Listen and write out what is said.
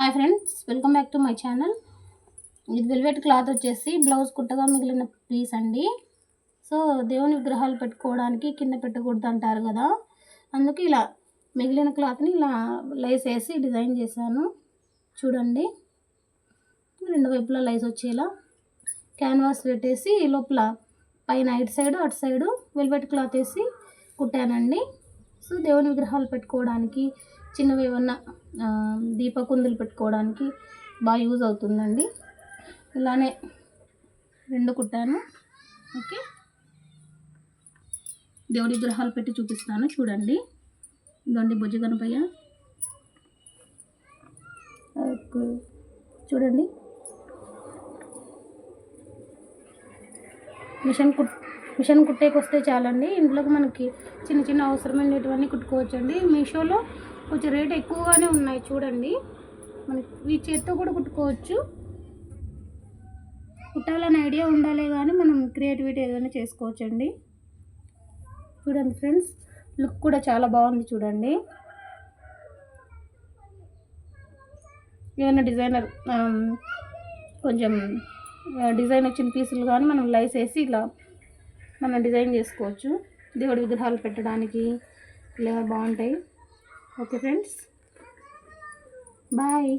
Hi friends welcome back to my channel. ఇది velvet cloth వచ్చేసి blouse కుట్టగా మిగిలిన పీస్ అండి. సో దేవుని విగ్రహాలు పెట్టుకోవడానికి కింద పెట్టకూడదు అంటారు కదా. అందుకే ఇలా మిగిలిన క్లాత్ని ఇలా లైస్ వేసి డిజైన్ చేశాను. చూడండి. రెండు వైపులా లైస్ వచ్చేలా క్యాన్వాస్ పెట్టేసి లోపల పైన ఇటు సైడు అటు సైడు వెల్వెట్ క్లాత్ వేసి కుట్టానండి. సో దేవుని విగ్రహాలు పెట్టుకోవడానికి చిన్నవి ఏమన్నా దీపకుందులు పెట్టుకోవడానికి బాగా యూజ్ అవుతుందండి. ఇలానే రెండు కుట్టాను. ఓకే. దేవుడి విగ్రహాలు పెట్టి చూపిస్తాను చూడండి. ఇదండి బుజ్జ గణపయ్య ఓకే. చూడండి. మిషన్ కుట్ మిషన్ కుట్టేకి వస్తే చాలండి. ఇంట్లోకి మనకి చిన్న చిన్న అవసరమైనటువంటి కుట్టుకోవచ్చండి. మీషోలో కొంచెం రేట్ ఎక్కువగానే ఉన్నాయి చూడండి. మనకి ఈ చేత్తో కూడా కుట్టుకోవచ్చు. కుట్టాలనే ఐడియా ఉండాలి కానీ మనం క్రియేటివిటీ ఏదైనా చేసుకోవచ్చండి. చూడండి ఫ్రెండ్స్ లుక్ కూడా చాలా బాగుంది చూడండి. ఏమైనా డిజైనర్ కొంచెం డిజైన్ వచ్చిన పీసులు కానీ మనం లైస్ వేసి ఇలా మనం డిజైన్ చేసుకోవచ్చు. దేవుడి విగ్రహాలు పెట్టడానికి ఇలా బాగుంటాయి. Okay friends bye